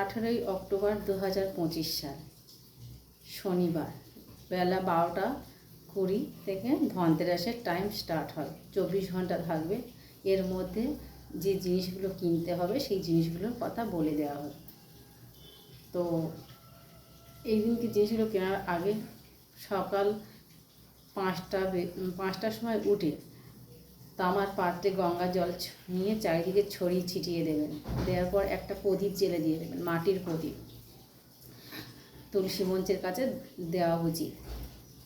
আঠেরোই অক্টোবর দু হাজার পঁচিশ সাল, শনিবার, বেলা বারোটা কুড়ি থেকে ধনতেরাসের টাইম স্টার্ট হয়। চব্বিশ ঘণ্টা থাকবে। এর মধ্যে যে জিনিসগুলো কিনতে হবে, সেই জিনিসগুলোর কথা বলে দেওয়া হবে তো এই দিনকে জিনিসগুলো কেনার আগে সকাল পাঁচটা পাঁচটার সময় উঠে তামার পাত্রে গঙ্গা জল নিয়ে চারিদিকে ছড়িয়ে ছিটিয়ে দেবেন। দেওয়ার পর একটা প্রদীপ জেলে দিয়ে দেবেন, মাটির প্রদীপ। তুলসী মঞ্চের কাছে দেওয়া উচিত।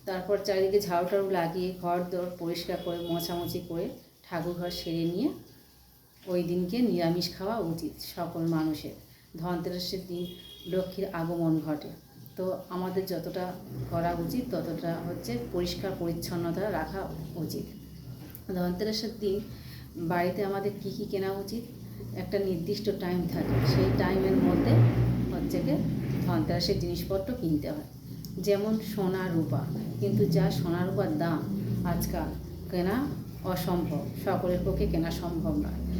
তারপর চারিদিকে ঝাড়ু লাগিয়ে ঘর দর পরিষ্কার করে, মোছামুছি করে ঠাকুর ঘর সেরে নিয়ে ওই দিনকে নিরামিষ খাওয়া উচিত সকল মানুষের। ধনতেরাসের দিন লক্ষ্মীর আগমন ঘটে। তো আমাদের যতটা করা উচিত, ততটা হচ্ছে পরিষ্কার পরিচ্ছন্নতা রাখা উচিত। ধনতেরাসের দিন বাড়িতে আমাদের কী কী কেনা উচিত? একটা নির্দিষ্ট টাইম থাকে। সেই টাইমের মধ্যে হচ্ছে গিয়ে ধনতেরাসের জিনিসপত্র কিনতে হয়। যেমন সোনা রূপা। কিন্তু যা সোনা রূপার দাম আজকাল কেনা অসম্ভব। সকলের পক্ষে কেনা সম্ভব নয়।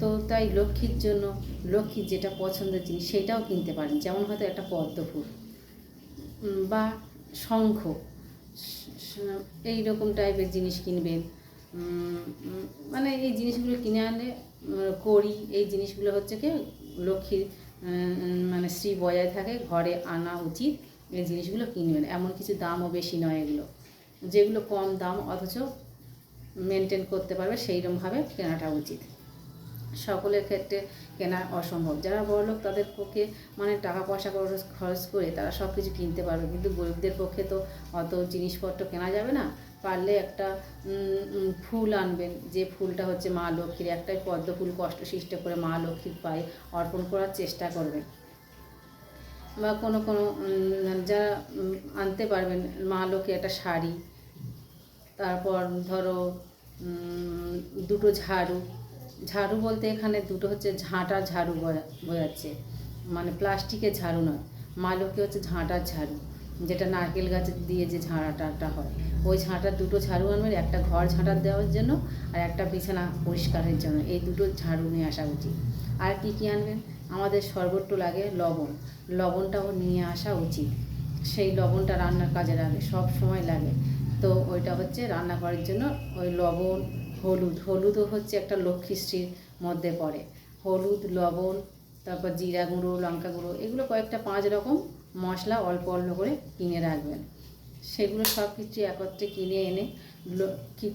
তো তাই লক্ষ্মীর জন্য লক্ষ্মীর যেটা পছন্দের জিনিস সেটাও কিনতে পারেন। যেমন হয়তো একটা পদ্ম ফুল বা শঙ্খ। এই রকম টাইপের জিনিস কিনবেন মানে এই জিনিসগুলো কিনে আনলে করি। এই জিনিসগুলো হচ্ছে কি, লক্ষ্মীর মানে শ্রী বজায় থাকে, ঘরে আনা উচিত এই জিনিসগুলো কিনবেন এমন কিছু দামও বেশি নয় এগুলো। যেগুলো কম দাম অথচ মেনটেন করতে পারবে সেইরকমভাবে কেনাটা উচিত। সকলের ক্ষেত্রে কেনা অসম্ভব। যারা বড়লোক, তাদের পক্ষে মানে টাকা পয়সা খরচ খরচ করে তারা সব কিছু কিনতে পারবে। কিন্তু গরিবদের পক্ষে তো অত জিনিসপত্র কেনা যাবে না। পারলে একটা ফুল আনবেন। যে ফুলটা হচ্ছে মা লক্ষ্মীর, একটাই পদ্ম ফুল কষ্ট সৃষ্ট করে মা লক্ষ্মীর পায়ে অর্পণ করার চেষ্টা করবেন। বা কোনো কোনো যারা আনতে পারবেন, মা লক্ষ্মী একটা শাড়ি, তারপর ধরো দুটো ঝাড়ু ঝাড়ু বলতে এখানে দুটো হচ্ছে ঝাঁটা ঝাড়ু বোঝা- বোঝাচ্ছে মানে প্লাস্টিকের ঝাড়ু নয়, মা লক্ষ্মী হচ্ছে ঝাঁটার ঝাড়ু, যেটা নারকেল গাছ দিয়ে যে ঝাঁটাটা হয়। ওই ঝাঁটার দুটো ঝাড়ু আনবেন একটা ঘর ঝাঁটার দেওয়ার জন্য আর একটা বিছানা পরিষ্কারের জন্য। এই দুটো ঝাড়ু নিয়ে আসা উচিত। আর কি কি আনবেন? আমাদের সর্বত্র লাগে লবণ। লবণটাও নিয়ে আসা উচিত। সেই লবণটা রান্নার কাজে লাগে, সব সময় লাগে। তো ওইটা হচ্ছে রান্না করার জন্য ওই লবণ হলুদ। হলুদও হচ্ছে একটা লক্ষ্মীশ্রীর মধ্যে পড়ে। হলুদ, লবণ, তারপর জিরা গুঁড়ো, লঙ্কা গুঁড়ো, এগুলো কয়েকটা পাঁচ রকম মশলা অল্প অল্প করে কিনে রাখবেন। সেগুলো সব কিছু একত্রে কিনে এনে লক্ষ্মী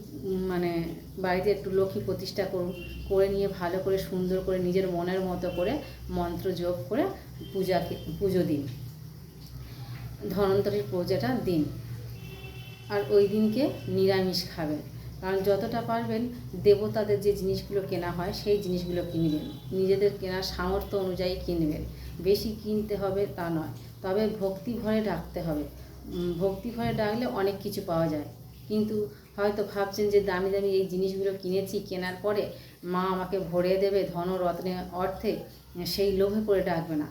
মানে বাড়িতে একটু লক্ষ্মী প্রতিষ্ঠা করুন, করে নিয়ে ভালো করে সুন্দর করে নিজের মনের মতো করে মন্ত্র জপ করে পূজাকে পুজো দিন। ধনন্তরীর পূজাটা দিন। আর ওই দিনকে নিরামিষ খাবেন। কারণ যতটা পারবেন দেবতাদের যে জিনিসগুলো কেনা হয়, সেই জিনিসগুলো কিনবেন নিজেদের কেনার সামর্থ্য অনুযায়ী কিনবেন বেশি কিনতে হবে তা নয়, তবে ভক্তি ভরে ডাকতে হবে। ভক্তি ভরে ডাকলে অনেক কিছু পাওয়া যায়। কিন্তু হয়তো ভাবছেন যে দামি দামি এই জিনিসগুলো কিনেছি, কেনার পরে মা আমাকে ভরে দেবে ধন রত্নে অর্থে, সেই লোভে পড়ে ডাকবে না।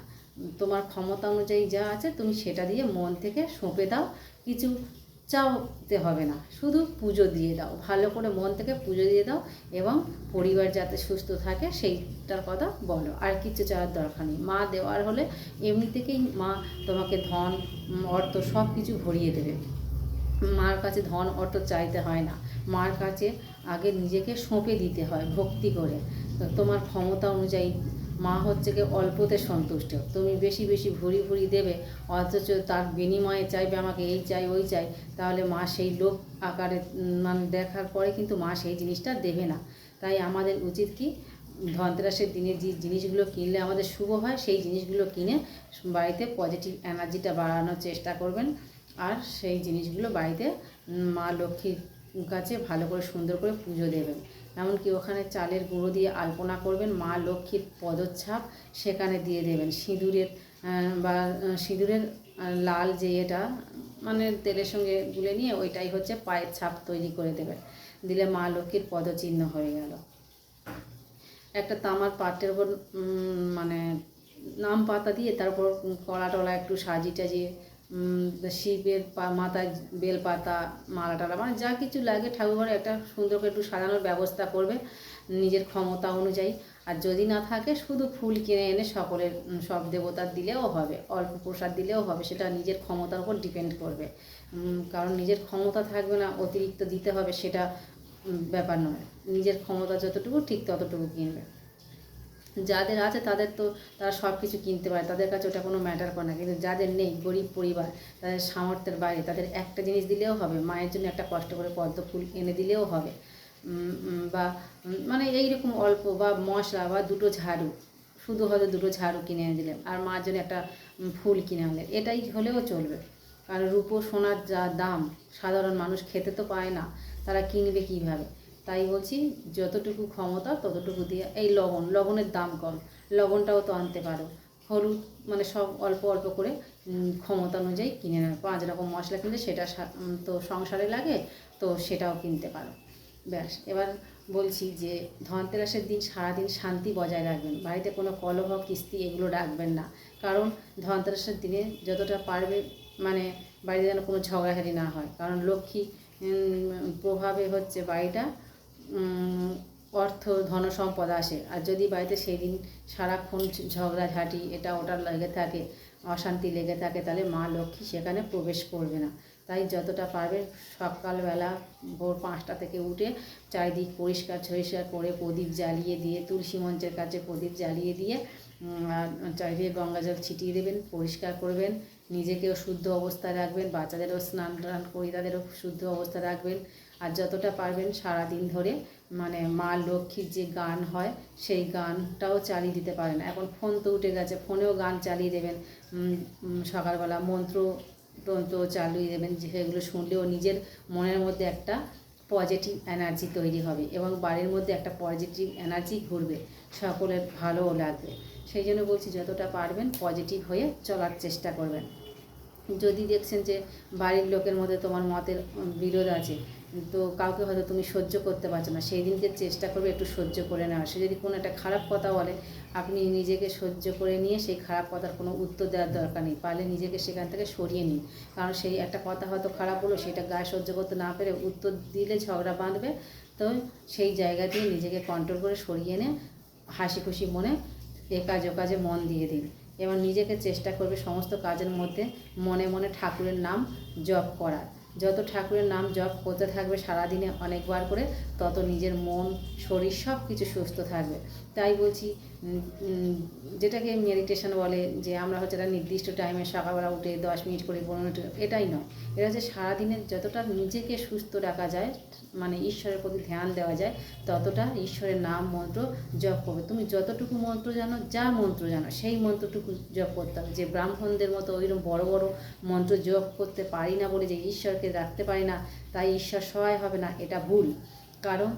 তোমার ক্ষমতা অনুযায়ী যা আছে তুমি সেটা দিয়ে মন থেকে সঁপে দাও। কিছু চাওতে হবে না। শুধু পুজো দিয়ে দাও। ভালো করে মন থেকে পুজো দিয়ে দাও এবং পরিবার যাতে সুস্থ থাকে সেইটার কথা বলো। আর কিছু চাওয়ার দরকার নেই। মা দেওয়ার হলে এমনি থেকেই মা তোমাকে ধন, অর্থ সব কিছু ভরিয়ে দেবে। মার কাছে ধন, অর্থ চাইতে হয় না। মার কাছে আগে নিজেকে সঁপে দিতে হয় ভক্তি করে। তোমার ক্ষমতা অনুযায়ী মা হচ্ছে কি অল্পতে সন্তুষ্ট। তুমি বেশি বেশি ভুরি ভুরি দেবে, অথচ তার বিনিময়ে চাইবে আমাকে এই চাই, ওই চাই। তাহলে মা সেই লোক আকারে মানে দেখার পরে কিন্তু মা সেই জিনিসটা দেবে না। তাই আমাদের উচিত কি, ধনতেরাসের দিনে যে জিনিসগুলো কিনলে আমাদের শুভ হয়, সেই জিনিসগুলো কিনে বাড়িতে পজিটিভ এনার্জিটা বাড়ানোর চেষ্টা করবেন। আর সেই জিনিসগুলো বাড়িতে মা লক্ষ্মীর কাছে ভালো করে সুন্দর করে পুজো দেবেন। এমনকি ওখানে চালের গুঁড়ো দিয়ে আলপনা করবেন মা লক্ষ্মীর পদচ্ছাপ সেখানে দিয়ে দেবেন। সিঁদুরের বা সিঁদুরের লাল যে এটা মানে তেলের সঙ্গে গুলে নিয়ে ওইটাই হচ্ছে পায়ের ছাপ তৈরি করে দেবেন। দিলে মা লক্ষ্মীর পদচিহ্ন হয়ে গেল। একটা তামার উপর উম, মানে নাম পাতা দিয়ে তারপর কলা টলা একটু সাজিয়ে টাজিয়ে শিবের মাথায় বেলপাতা মালা টালা মানে যা কিছু লাগে ঠাকুরঘরে একটা সুন্দর করে একটু সাজানোর ব্যবস্থা করবে নিজের ক্ষমতা অনুযায়ী। আর যদি না থাকে, শুধু ফুল কিনে এনে সকলের সব দেবতার দিলেও হবে, অল্প প্রসাদ দিলেও হবে, সেটা নিজের ক্ষমতার উপর ডিপেন্ড করবে। কারণ নিজের ক্ষমতা থাকবে না, অতিরিক্ত দিতে হবে, সেটা ব্যাপার নয়। নিজের ক্ষমতা যতটুকু, ঠিক ততটুকু কিনবে। যাদের আছে তাদের তো তারা সব কিছু কিনতে পারে, তাদের কাছে ওটা কোনো ম্যাটার করে না। কিন্তু যাদের নেই, গরিব পরিবার, তাদের সামর্থ্যের বাইরে, তাদের একটা জিনিস দিলেও হবে, মায়ের জন্য একটা কষ্ট করে পদ্ম ফুল এনে দিলেও হবে। বা মানে এইরকম অল্প বা মশলা বা দুটো ঝাড়ু, শুধু হয়তো দুটো ঝাড়ু কিনে এনে দিলেন, আর মার জন্য একটা ফুল কিনে আনলেন। এটাই হলেও চলবে। কারণ রূপো, সোনার যা দাম, সাধারণ মানুষ খেতে তো পায় না, তারা কিনবে কীভাবে? তাই বলছি, যতটুকু ক্ষমতা, ততটুকু দিয়ে এই লবণ, লবণের দাম কম, লবণটাও তো আনতে পারো। হলুদ মানে সব অল্প অল্প করে ক্ষমতা অনুযায়ী কিনে নেবে পাঁচ রকম মশলা কিনলে সেটা তো সংসারে লাগে, তো সেটাও কিনতে পারো। ব্যাস, এবার বলছি যে ধনতেরাসের দিন সারাদিন শান্তি বজায় রাখবেন। বাড়িতে কোনো কলহ, কিস্তি এগুলো রাখবেন না। কারণ ধনতেরাসের দিনে যতটা পারবে মানে বাড়িতে যেন কোনো ঝগড়াঝাড়ি না হয়। কারণ লক্ষ্মী প্রভাবে হচ্ছে বাড়িটা অর্থ, ধন সম্পদ আসে। আর যদি বাড়িতে সেই দিন সারাক্ষণ ঝগড়াঝাঁটি এটা ওটা লেগে থাকে, অশান্তি লেগে থাকে, তাহলে মা লক্ষ্মী সেখানে প্রবেশ করবে না। তাই যতটা পারবেন সকালবেলা ভোর পাঁচটা থেকে উঠে চারিদিক পরিষ্কার পরিষ্কার করে প্রদীপ জ্বালিয়ে দিয়ে, তুলসী মঞ্চের কাছে প্রদীপ জ্বালিয়ে দিয়ে চারিদিকে গঙ্গা জল ছিটিয়ে দেবেন, পরিষ্কার করবেন, নিজেকেও শুদ্ধ অবস্থায় রাখবেন, বাচ্চাদেরও স্নান টান করি তাদেরও শুদ্ধ অবস্থা রাখবেন আর যতটা পারবেন সারা দিন ধরে মানে মা লক্ষ্মীর যে গান হয়, সেই গানটাও চালিয়ে দিতে পারেন। এখন ফোন তো উঠে গেছে, ফোনেও গান চালিয়ে দেবেন। সকালবেলা মন্ত্র তন্ত্র চালিয়ে দেবেন যেগুলো শুনলেও নিজের মনের মধ্যে একটা পজিটিভ এনার্জি তৈরি হবে এবং বাড়ির মধ্যে একটা পজিটিভ এনার্জি ঘুরবে, সকলের ভালোও লাগবে। সেই জন্য বলছি, যতটা পারবেন পজিটিভ হয়ে চলার চেষ্টা করবেন। যদি দেখছেন যে বাড়ির লোকের মধ্যে তোমার মতের বিরোধ আছে তো কাউকে হয়তো তুমি সহ্য করতে পারছ না, সেই দিনকে চেষ্টা করবে একটু সহ্য করে নেওয়া সে যদি কোনো একটা খারাপ কথা বলে, আপনি নিজেকে সহ্য করে নিয়ে সেই খারাপ কথার কোনো উত্তর দেওয়ার দরকার নেই। পারলে নিজেকে সেখান থেকে সরিয়ে নিন। কারণ সেই একটা কথা হয়তো খারাপ হলো, সেটা গায়ে সহ্য করতে না পেরে উত্তর দিলে ঝগড়া বাঁধবে। তো সেই জায়গা দিয়ে নিজেকে কন্ট্রোল করে সরিয়ে এনে হাসি খুশি মনে এ কাজ ও কাজে মন দিয়ে দিন। এবং নিজেকে চেষ্টা করবে সমস্ত কাজের মধ্যে মনে মনে ঠাকুরের নাম জপ করার। যত ঠাকুরের নাম জপ করতে থাকবে সারাদিনে অনেকবার করে, তত নিজের মন, শরীর সব কিছু সুস্থ থাকবে। তাই বলছি যেটাকে মেডিটেশন বলে, যে আমরা হচ্ছে একটা নির্দিষ্ট টাইমে সকালবেলা উঠে দশ মিনিট করে পনেরো মিনিট এটাই নয়। এটা হচ্ছে সারাদিনের যতটা নিজেকে সুস্থ রাখা যায় মানে ঈশ্বরের প্রতি ধ্যান দেওয়া যায়, ততটা ঈশ্বরের নাম মন্ত্র জপ করবে। তুমি যতটুকু মন্ত্র জানো, যা মন্ত্র জানো, সেই মন্ত্রটুকু জপ করতে হবে। যে ব্রাহ্মণদের মতো ওইরকম বড় বড় মন্ত্র জপ করতে পারি না বলে যে ঈশ্বরকে রাখতে পারি না, তাই ঈশ্বর সহায় হবে না, এটা ভুল। কারণ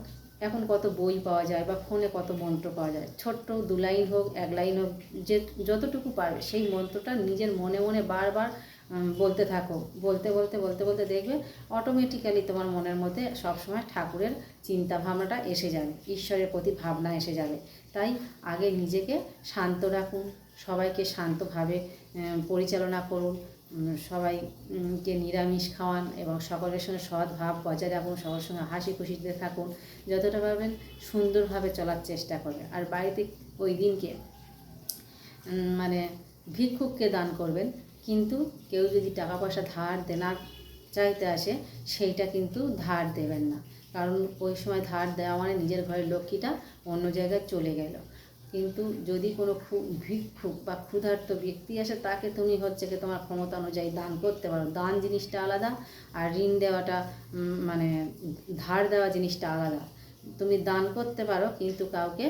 এখন কত বই পাওয়া যায় বা ফোনে কত মন্ত্র পাওয়া যায়, ছোট্ট দু লাইন হোক, এক লাইন হোক, যে যতটুকু পারবে, সেই মন্ত্রটা নিজের মনে মনে বারবার বলতে থাকো, বলতে বলতে বলতে বলতে দেখবে অটোমেটিক্যালি তোমার মনের মধ্যে সবসময় ঠাকুরের চিন্তা ভাবনাটা এসে যাবে, ঈশ্বরের প্রতি ভাবনা এসে যাবে। তাই আগে নিজেকে শান্ত রাখুন, সবাইকে শান্তভাবে পরিচালনা করুন সবাইকে নিরামিষ খাওয়ান এবং সকলের সঙ্গে সৎ ভাব বজায় রাখুন সবার সঙ্গে হাসি খুশিতে থাকুন, যতটা পারবেন সুন্দরভাবে চলার চেষ্টা করবেন। আর বাড়িতে ওই দিনকে মানে ভিক্ষুককে দান করবেন, কিন্তু কেউ যদি টাকা পয়সা ধার দেনার চাইতে আসে, সেইটা কিন্তু ধার দেবেন না। কারণ ওই সময় ধার দেওয়া মানে নিজের ঘরের লক্ষ্মীটা অন্য জায়গায় চলে গেল। কিন্তু যদি কোনো ক্ষু- ভিক্ষুক বা ক্ষুধার্ত ব্যক্তি আসে, তাকে তুমি হচ্ছে কি তোমার ক্ষমতা অনুযায়ী দান করতে পারো। দান জিনিসটা আলাদা আর ঋণ দেওয়াটা মানে ধার দেওয়া জিনিসটা আলাদা। তুমি দান করতে পারো, কিন্তু কাউকে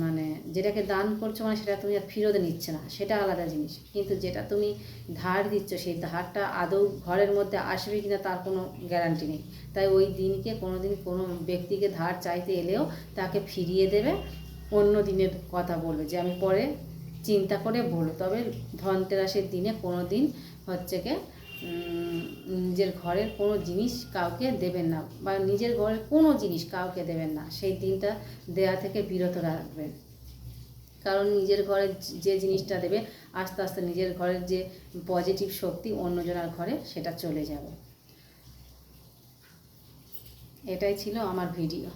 মানে যেটাকে দান করছ মানে সেটা তুমি আর ফেরত নিচ্ছে না, সেটা আলাদা জিনিস। কিন্তু যেটা তুমি ধার দিচ্ছ, সেই ধারটা আদৌ ঘরের মধ্যে আসবে কিনা তার কোনো গ্যারান্টি নেই। তাই ওই দিনকে কোনো দিন কোনো ব্যক্তিকে ধার চাইতে এলেও তাকে ফিরিয়ে দেবে অন্য দিনের কথা বলবে যে আমি পরে চিন্তা করে বলব। তবে ধনতেরাসের দিনে কোনো দিন হচ্ছে কি নিজের ঘরের কোনো জিনিস কাউকে দেবেন না বা নিজের ঘরের কোনো জিনিস কাউকে দেবেন না। সেই দিনটা দেয়া থেকে বিরত রাখবেন। কারণ নিজের ঘরে যে জিনিসটা দেবে, আস্তে আস্তে নিজের ঘরের যে পজিটিভ শক্তি অন্যজনের ঘরে সেটা চলে যাবে। এটাই ছিল আমার ভিডিও